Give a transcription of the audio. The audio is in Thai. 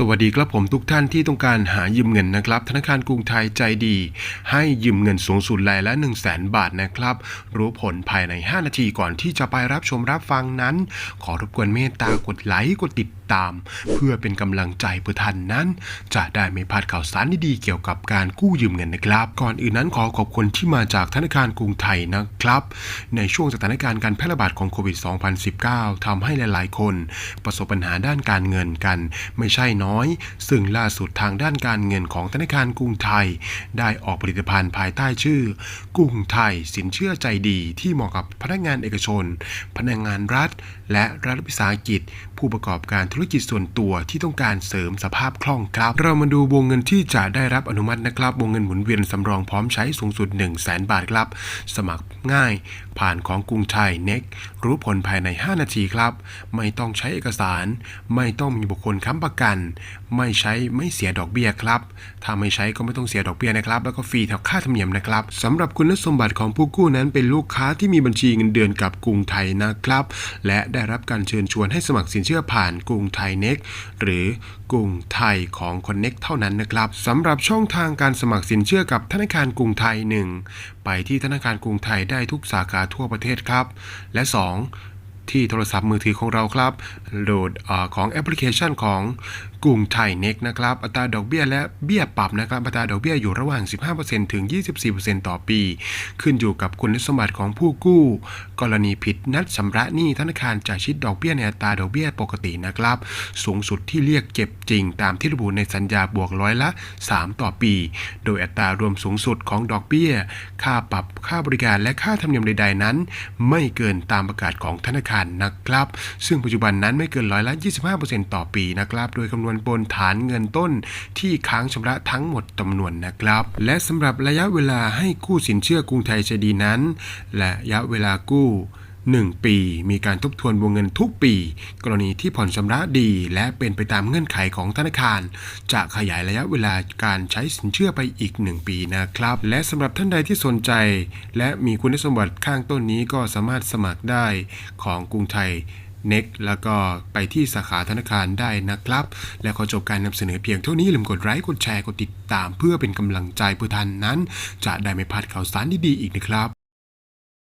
สวัสดีครับผมทุกท่านที่ต้องการหายืมเงินนะครับ ธนาคารกรุงไทยใจดี ให้ยืมเงินสูงสุดรายละ 1 0 0 0 0แบาทนะครับ รู้ผลภายใน 5 นาทีก่อนที่จะไปรับชมรับฟังนั้น ขอรบกวนเมตตากดไลค์กดติดตาม เพื่อเป็นกำลังใจเพื่อท่านนั้น จะได้ไม่พลาดข่าวสารดีๆเกี่ยวกับการกู้ยืมเงินนะครับ ก่อนอื่นนั้นขอขอบคุณที่มาจากธนาคารกรุงไทยนะครับ ในช่วงสถานการณ์การแพร่ระบาดของโควิด 2019ทำให้หลาย ๆ คน ประสบปัญหาด้านการเงินกันไม่ใช่น้อยซึ่งล่าสุดทางด้านการเงินของธนาคารกรุงไทย ได้ออกผลิตภัณฑ์ภายใต้ชื่อ กรุงไทย สินเชื่อใจดี ที่เหมาะกับพนักงานเอกชน พนักงานรัฐ และรัฐวิสาหกิจ ผู้ประกอบการธุรกิจส่วนตัวที่ต้องการเสริมสภาพคล่องครับ เรามาดูวงเงินที่จะได้รับอนุมัตินะครับ วงเงินหมุนเวียนสำรองพร้อมใช้สูงสุด 1 0 0 0 0แบาทครับ สมัครง่าย ผ่านของกรุงไทยเน็กรู้ผลภายใน 5 นาทีครับ ไม่ต้องใช้เอกสาร ไม่ต้องมีบุคคลค้ำประกันไม่ใช้ไม่เสียดอกเบี้ยครับ ถ้าไม่ใช้ก็ไม่ต้องเสียดอกเบี้ยนะครับ แล้วก็ฟรีแถวค่าธรรมเนียมนะครับสำหรับคุณสมบัติของผู้กู้นั้นเป็นลูกค้าที่มีบัญชีเงินเดือนกับกรุงไทยนะครับ และได้รับการเชิญชวนให้สมัครสินเชื่อผ่านกรุงไทยเน็กหรือกรุงไทยของ Connect เท่านั้นนะครับสำหรับช่องทางการสมัครสินเชื่อกับธนาคารกรุงไทย 1 ไปที่ธนาคารกรุงไทยได้ทุกสาขาทั่วประเทศครับ และ 2 ที่โทรศัพท์มือถือของเราครับ โหลดอของแอปพลิเคชันของ กรุงไทยเน็กนะครับอัตราดอกเบี้ยและเบี้ยปรับนะครับอัตราดอกเบี้ยอยู่ระหว่าง 15%ถึง 24%ต่อปี ขึ้นอยู่กับคุณสมบัติของผู้กู้ กรณีผิดนัดชำระหนี้ธนาคารจะชิดดอกเบี้ยในอัตราดอกเบี้ยปกตินะครับ สูงสุดที่เรียกเก็บจริง ตามที่ระบุในสัญญาบวกร้อยละ 3 ต่อปี โดยอัตรารวมสูงสุดของดอกเบี้ย ค่าปรับค่าบริการและค่าธรรมเนียมใด ๆ นั้น ไม่เกินตามประกาศของธนาคารนะครับ ซึ่งปัจจุบันนั้นไม่เกินร้อยละ 25%ต่อปีนะครับ โดยคำนวณบนฐานเงินต้น ที่ค้างชำระทั้งหมดจำนวนนะครับ และสำหรับระยะเวลาให้กู้สินเชื่อกรุงไทยใจดีนั้น และระยะเวลากู้1 ปี มีการทบทวนวงเงินทุกปี กรณีที่ผ่อนชำระดี และเป็นไปตามเงื่อนไขของธนาคาร จะขยายระยะเวลาการใช้สินเชื่อไปอีก 1 ปีนะครับ และสำหรับท่านใดที่สนใจ และมีคุณสมบัติข้างต้นนี้ก็สามารถสมัครได้ของกรุงไทย เน็กแล้วก็ไปที่สาขาธนาคารได้นะครับ และขอจบการนำเสนอเพียงเท่านี้ลืมกดไลค์กดแชร์กดติดตาม เพื่อเป็นกำลังใจเพื่อท่านนั้น จะได้ไม่พลาดข่าวสารดีๆอีกนะครับ